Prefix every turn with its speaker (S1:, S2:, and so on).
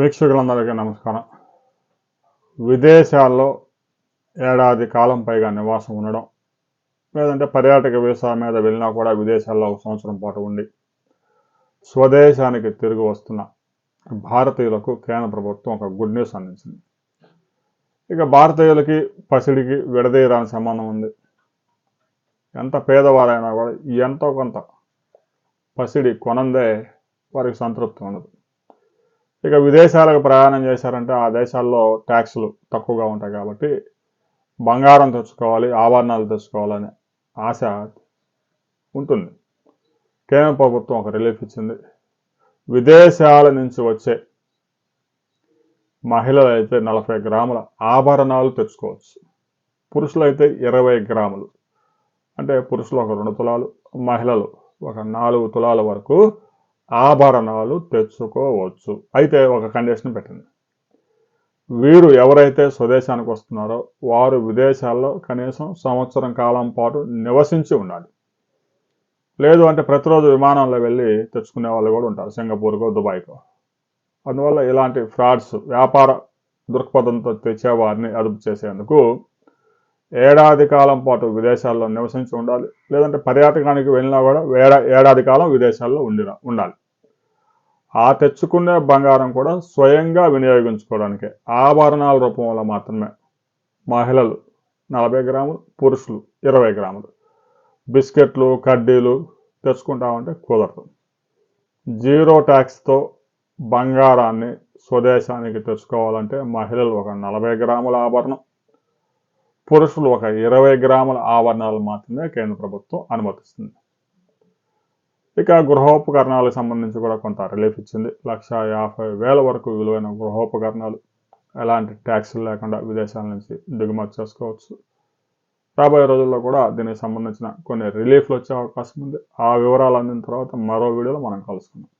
S1: వీక్షకులందరికీ నమస్కారం. విదేశాల్లో ఏడాది కాలం పైగా నివాసం ఉండడం లేదంటే పర్యాటక వీసా మీద వెళ్ళినా కూడా విదేశాల్లో ఒక సంవత్సరం పాటు ఉండి స్వదేశానికి తిరిగి వస్తున్న భారతీయులకు కేంద్ర ప్రభుత్వం ఒక గుడ్ న్యూస్ అందించింది. ఇక భారతీయులకి పసిడికి విడదీయరాని సంబంధం ఉంది. ఎంత పేదవారైనా కూడా ఎంతో కొంత పసిడి కొనందే వారికి సంతృప్తి ఉండదు. ఇక విదేశాలకు ప్రయాణం చేశారంటే ఆ దేశాల్లో ట్యాక్సులు తక్కువగా ఉంటాయి కాబట్టి బంగారం తెచ్చుకోవాలి ఆభరణాలు తెచ్చుకోవాలనే ఆశ ఉంటుంది. కేంద్ర ప్రభుత్వం ఒక రిలీఫ్ ఇచ్చింది. విదేశాల నుంచి వచ్చే మహిళలు అయితే నలభై గ్రాముల ఆభరణాలు తెచ్చుకోవచ్చు. పురుషులు అయితే ఇరవై గ్రాములు. అంటే పురుషులు ఒక రెండు తులాలు మహిళలు ఒక నాలుగు తులాల వరకు ఆభరణాలు తెచ్చుకోవచ్చు. అయితే ఒక కండిషన్ పెట్టింది వీరు ఎవరైతే స్వదేశానికి వస్తున్నారో వారు విదేశాల్లో కనీసం సంవత్సరం కాలం పాటు నివసించి ఉండాలి. లేదు అంటే ప్రతిరోజు విమానంలో వెళ్ళి తెచ్చుకునే వాళ్ళు కూడా ఉంటారు సింగపూర్కో దుబాయ్కో. అందువల్ల ఇలాంటి ఫ్రాడ్స్ వ్యాపార దృక్పథంతో తెచ్చేవారిని అదుపు చేసేందుకు ఏడాది కాలం పాటు విదేశాల్లో నివసించి ఉండాలి. లేదంటే పర్యాటకానికి వెళ్ళినా కూడా ఏడా ఏడాది కాలం విదేశాల్లో ఉండి ఉండాలి. ఆ తెచ్చుకునే బంగారం కూడా స్వయంగా వినియోగించుకోవడానికి. ఆభరణాల రూపంలో మాత్రమే. మహిళలు నలభై గ్రాములు పురుషులు ఇరవై గ్రాములు. బిస్కెట్లు కడ్డీలు తెచ్చుకుంటామంటే కుదరదు. జీరో ట్యాక్స్తో బంగారాన్ని స్వదేశానికి తెచ్చుకోవాలంటే మహిళలు ఒక నలభై గ్రాముల ఆభరణం. పురుషులు ఒక ఇరవై గ్రాముల ఆభరణాలు మాత్రమే కేంద్ర ప్రభుత్వం అనుమతిస్తుంది. ఇక గృహోపకరణాలకు సంబంధించి కూడా కొంత రిలీఫ్ ఇచ్చింది. లక్ష యాభై వేల వరకు విలువైన గృహోపకరణాలు. ఎలాంటి ట్యాక్సులు లేకుండా విదేశాల నుంచి దిగుమతి చేసుకోవచ్చు. రాబోయే రోజుల్లో కూడా దీనికి సంబంధించిన కొన్ని రిలీఫ్లు వచ్చే అవకాశం ఉంది. ఆ వివరాలు అందిన తర్వాత మరో వీడియోలో మనం కలుసుకుందాం.